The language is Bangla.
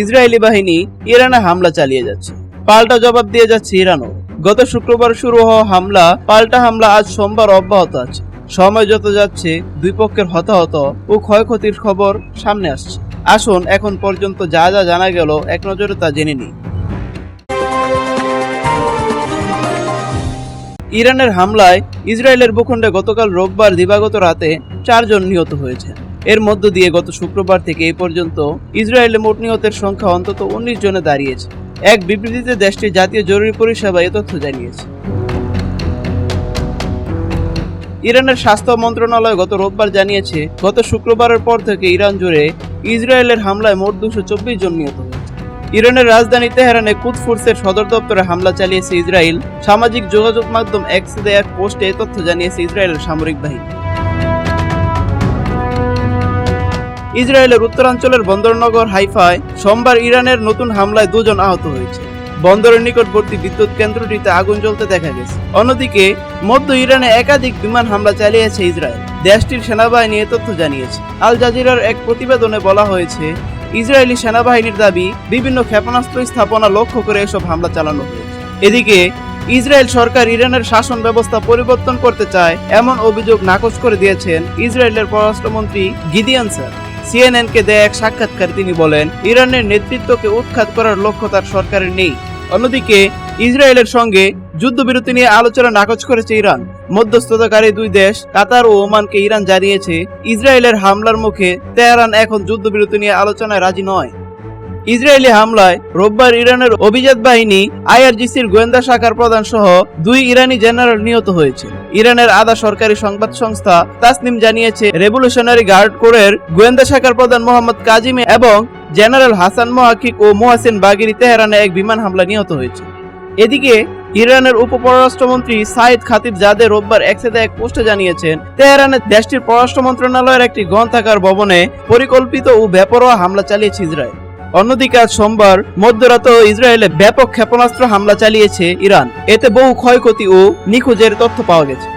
ইসরায়েলি বাহিনী ইরানে হামলা চালিয়ে যাচ্ছে। পাল্টা জবাব দিয়ে যাচ্ছে ইরানও। গত শুক্রবার শুরু হওয়া হামলা, পাল্টা হামলা আজ সোমবার অব্যাহত আছে। সময় যত যাচ্ছে, দুই পক্ষের হতাহত ও ক্ষয়ক্ষতির খবর সামনে আসছে। আসুন এখন পর্যন্ত যা যা জানা গেল এক নজরে তা জেনে নিই। ইরানের হামলায় ইসরায়েলের ভূখণ্ডে গতকাল রোববার দিবাগত রাতে চারজন নিহত হয়েছেন। এর মধ্য দিয়ে গত শুক্রবার থেকে এই পর্যন্ত ইসরায়েলে মোট নিহতের সংখ্যা অন্তত উনিশ জনে দাঁড়িয়েছে। এক বিবৃতিতে দেশটির জাতীয় জরুরি পরিষেবা এ তথ্য জানিয়েছে। ইরানের স্বাস্থ্য মন্ত্রণালয় গত রোববার জানিয়েছে, গত শুক্রবারের পর থেকে ইরান জুড়ে ইসরায়েলের হামলায় মোট দুশো চব্বিশ জন নিহত ইরানের রাজধানী তেহরানে কুদ ফোর্সের সদর দপ্তরে হামলা চালিয়েছে ইসরায়েল। সামাজিক যোগাযোগ মাধ্যম এক্সে এক পোস্টে তথ্য জানিয়েছে ইসরায়েলের সামরিক বাহিনী। ইসরায়েলের উত্তরাঞ্চলের বন্দরনগর, হাইফায় সোমবার ইরানের নতুন হামলায় দুজন আহত হয়েছে। বন্দরের নিকটবর্তী বিদ্যুৎ কেন্দ্রটিতে আগুন জ্বলতে দেখা গেছে। অন্যদিকে, মধ্য ইরানে একাধিক বিমান হামলা চালিয়েছে ইসরায়েল। দেশটির সেনাবাহিনী এ তথ্য জানিয়েছে। আল জাজিরার এক প্রতিবেদনে বলা হয়েছে, ইসরায়েলি সেনাবাহিনীর দাবি, বিভিন্ন ক্ষেপণাস্ত্র স্থাপনা লক্ষ্য করে এসব হামলা চালানো হয়েছে। এদিকে, ইসরায়েল সরকার ইরানের শাসন ব্যবস্থা পরিবর্তন করতে চায়, এমন অভিযোগ নাকচ করে দিয়েছেন ইসরায়েলের পররাষ্ট্রমন্ত্রী গিদিয়ান স্যার। সিএনএন কে দেয়া এক সাক্ষাৎকারে তিনি বলেন, ইরানের নেতৃত্বকে উৎখাত করার লক্ষ্য তার সরকারের নেই। অন্যদিকে, ইসরায়েলের সঙ্গে যুদ্ধবিরতি নিয়ে আলোচনা নাকচ করেছে ইরান। মধ্যস্থতাকারী দুই দেশ, কাতার ও ওমানকে ইরান জানিয়েছে, ইসরায়েলের হামলার মুখে তেহরান এখন যুদ্ধবিরতি নিয়ে আলোচনায় রাজি নয়। ইসরায়েলি হামলায় রোববার ইরানের অভিজাত বাহিনী আইআরজিসির গোয়েন্দা শাখার প্রধান সহ দুই ইরানি জেনারেল নিহত হয়েছে। ইরানের আধা সরকারি সংবাদ সংস্থা তাসনিম জানিয়েছে, রেভলিউশনারি গার্ড কোরের গোয়েন্দা শাখার প্রধান মোহাম্মদ কাজিমে এবং জেনারেল হাসান মোহাকিক ও মোহাসিন বাগিরি তেহরানে এক বিমান হামলা নিহত হয়েছে। এদিকে, ইরানের উপপররাষ্ট্রমন্ত্রী সাইদ খাতিব জাদে রোববার এক্সেতে এক পোস্টে জানিয়েছেন তেহরানের দেশটির পররাষ্ট্র মন্ত্রণালয়ের একটি গ্রন্থাগার ভবনে পরিকল্পিত ও বেপরোয়া হামলা চালিয়েছে ইসরায়েল। অন্যদিকে আজ সোমবার মধ্যরাত ইসরায়েলে ব্যাপক ক্ষেপণাস্ত্র হামলা চালিয়েছে ইরান। এতে বহু ক্ষয়ক্ষতি ও নিখোঁজের তথ্য পাওয়া গেছে।